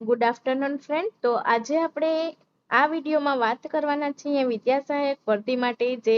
Good afternoon friend તો આજે આપણે આ વિડીયોમાં વાત કરવાના છીએ વિદ્યા સહાયક ભરતી માટે જે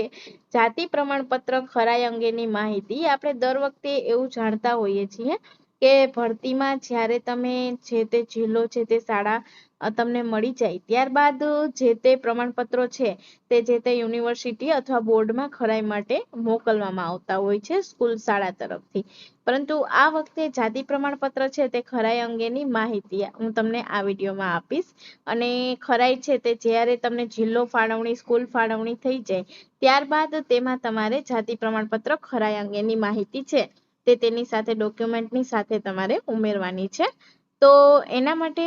જાતિ પ્રમાણપત્ર ખરાઈ અંગેની માહિતી આપણે દર વખતે એવું જાણતા હોઈએ છીએ. કે ભરતીમાં જ્યારે તમે જે તે જિલ્લો છે તે શાળા તમને મળી જાય, ત્યારબાદ જે તે પ્રમાણપત્રો છે, તે જે તે યુનિવર્સિટી અથવા બોર્ડમાં ખરાઈ માટે મોકલવામાં આવતા હોય છે સ્કૂલ શાળા તરફથી. પરંતુ આ વખતે જાતિ પ્રમાણપત્ર છે તે ખરાઈ અંગેની માહિતી હું તમને આ વિડીયોમાં આપીશ. અને ખરાઈ છે તે જ્યારે તમને જિલ્લો ફાળવણી, સ્કૂલ ફાળવણી થઈ જાય, ત્યારબાદ તેમાં તમારે જાતિ પ્રમાણપત્ર ખરાઈ અંગેની માહિતી છે. તે તેની સાથે ડોક્યુમેન્ટની સાથે તમારે ઉમેરવાની છે. તો એના માટે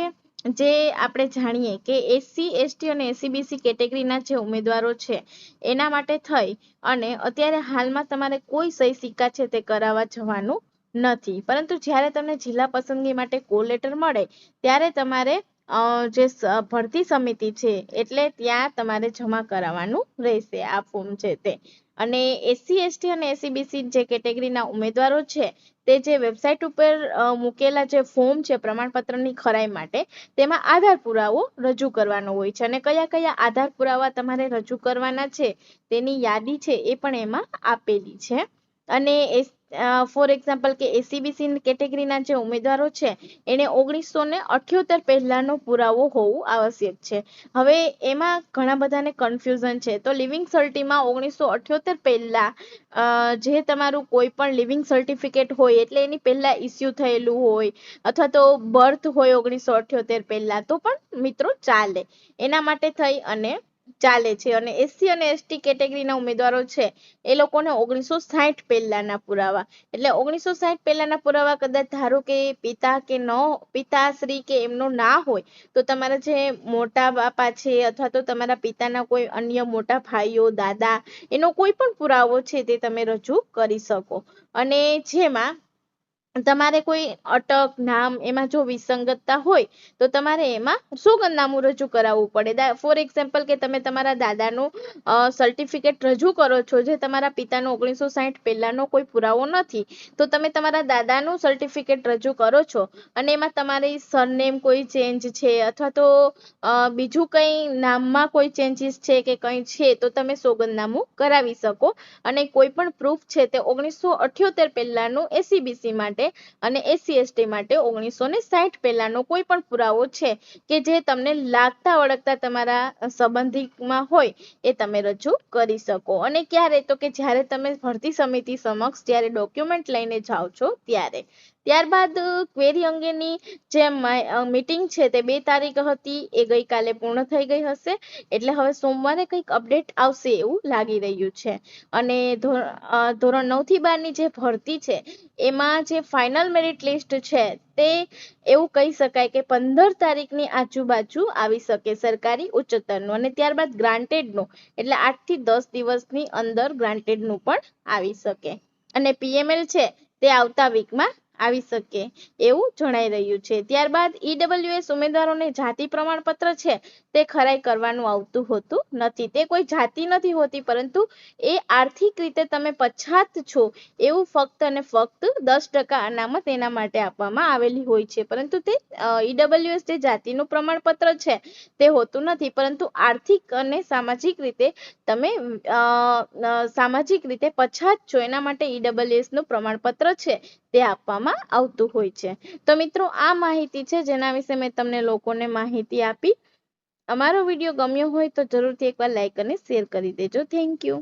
જે આપણે જાણીએ કે એસસી એસટી અને એસીબીસી કેટેગરીના જે ઉમેદવારો છે, એના માટે થઈ અને અત્યારે હાલમાં તમારે કોઈ સહી સિક્કા છે તે કરાવવા જવાનું નથી. પરંતુ જ્યારે તમને જિલ્લા પસંદગી માટે કોલ લેટર મળે, ત્યારે તમારે જે ભરતી સમિતિ છે, એટલે ત્યાં તમારે જમા કરાવવાનું રહેશે આ ફોર્મ છે તે. અને એસસી એસટી અને એસસીબીસી જે કેટેગરીના ઉમેદવારો છે, તે જે વેબસાઇટ ઉપર મૂકેલા જે ફોર્મ છે, પ્રમાણપત્રની ખરાઈ માટે, તેમાં આધાર પુરાવો રજૂ કરવાનો હોય છે. અને કયા કયા આધાર પુરાવા તમારે રજૂ કરવાના છે, તેની યાદી છે, એ પણ એમાં આપેલી છે. અને ફોર એક્ઝામ્પલ કે એસીબીસી કેટેગરીના જે ઉમેદવારો છે, એને ઓગણીસો ને અઠ્યોતેર પહેલાનો પુરાવો હોવું આવશ્યક છે. હવે એમાં ઘણા બધાને કન્ફ્યુઝન છે. તો લિવિંગ સર્ટીમાં ઓગણીસો અઠ્યોતેર પહેલા જે તમારું કોઈ પણ લિવિંગ સર્ટિફિકેટ હોય, એટલે એની પહેલા ઇસ્યુ થયેલું હોય, અથવા તો બર્થ હોય ઓગણીસો અઠ્યોતેર પહેલા, તો પણ મિત્રો ચાલે. એના માટે થઈ અને ચાલે છે અને એસસી અને એસટી કેટેગરીના ઉમેદવારો છે, એ લોકોને ઓગણીસો સાઠ પહેલાના પુરાવા. એટલે ઓગણીસો સાઠ પહેલાના પુરાવા કદાચ ધારો કે પિતા કે ન પિતાશ્રી કે એમનો ના હોય, તો તમારા જે મોટા બાપા છે અથવા તો તમારા પિતાના કોઈ અન્ય મોટા ભાઈઓ, દાદા, એનો કોઈ પણ પુરાવો છે તે તમે રજૂ કરી શકો. અને જેમાં તમારે કોઈ અટક, નામ એમાં જો વિસંગતતા હોય, તો તમારે એમાં સોગંદનામું રજૂ કરાવવું પડે. ફોર એક્ઝામ્પલ કે તમે તમારા દાદાનું સર્ટિફિકેટ રજૂ કરો છો જે તમારા પિતાનો ઓગણીસો સાહીઠ પહેલાનો કોઈ પુરાવો નથી, તો તમે તમારા દાદાનું સર્ટિફિકેટ રજૂ કરો છો અને એમાં તમારી સરનેમ કોઈ ચેન્જ છે અથવા તો બીજું કંઈ નામમાં કોઈ ચેન્જીસ છે કે કંઈ છે, તો તમે સોગંદનામું કરાવી શકો. અને કોઈ પણ પ્રૂફ છે તે ઓગણીસો અઠ્યોતેર પહેલાનું એસીબીસી માટે માટે અને એસસી એસટી માટે ઓગણીસો ને સાઠ પહેલાનો કોઈ પણ પુરાવો છે કે જે તમને લાગતા ઓળખતા તમારા સંબંધિકમાં હોય એ તમે રજૂ કરી શકો. અને ક્યારે? તો કે જ્યારે તમે ભરતી સમિતિ સમક્ષ જ્યારે ડોક્યુમેન્ટ લઈને જાઓ છો ત્યારે. ત્યારબાદ ક્વેરી અંગેની જે મીટિંગ છે તે બે તારીખ હતી, એ ગઈકાલે પૂર્ણ થઈ ગઈ હશે. એટલે હવે સોમવારે કંઈક અપડેટ આવશે એવું લાગી રહ્યું છે. અને ધોરણ નવથી બારની જે ભરતી છે, એમાં જે ફાઇનલ મેરિટ લિસ્ટ છે, તે એવું કહી શકાય કે પંદર તારીખની આજુબાજુ આવી શકે સરકારી ઉચ્ચતરનું અને ત્યારબાદ ગ્રાન્ટેડનું, એટલે આઠથી દસ દિવસની અંદર ગ્રાન્ટેડનું પણ આવી શકે. અને પીએમએલ છે, તે આવતા વીકમાં આવી શકે એવું જણાઈ રહ્યું છે. ત્યારબાદ ઈડબ્લ્યુએસ ઉમેદવારોને જાતિ પ્રમાણપત્ર છે તે ખરાઈ કરવાનું આવતું હોતું નથી. તે કોઈ જાતિ નથી હોતી, પરંતુ એ આર્થિક રીતે તમે પછાત છો એવું ફક્ત અને ફક્ત દસ ટકા અનામત એના માટે આપવામાં આવેલી હોય છે. પરંતુ તે ઈડબ્લ્યુએસ જે જાતિનું પ્રમાણપત્ર છે તે હોતું નથી. પરંતુ આર્થિક અને સામાજિક રીતે તમે સામાજિક રીતે પછાત છો એના માટે ઈડબ્લ્યુએસનું પ્રમાણપત્ર છે. તે આપવામાં આવતું હોય છે. તો મિત્રો, આ માહિતી છે. જેના વિશે મેં તમને લોકોને માહિતી આપી. અમારો વીડિયો ગમ્યો હોય તો જરૂરથી એકવાર લાઈક અને શેર કરી દેજો. Thank you